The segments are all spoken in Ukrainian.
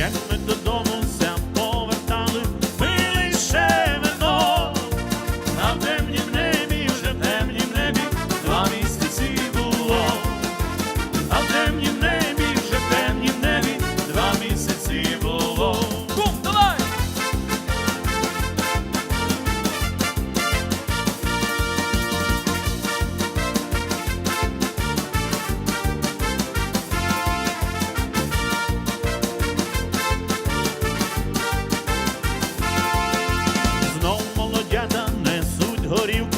Yes, hoodie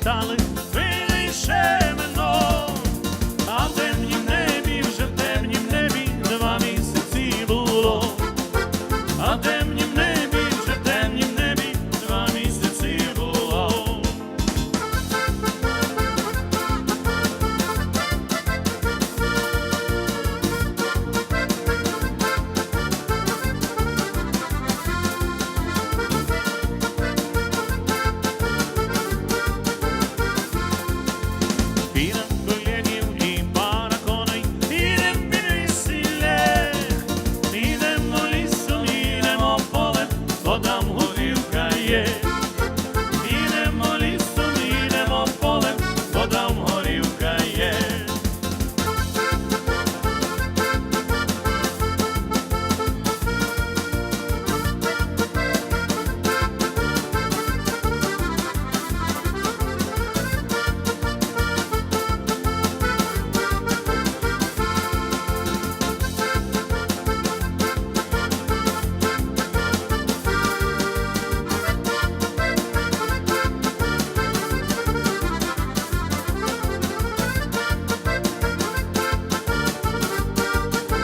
повертали,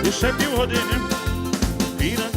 лише півгодини. Біля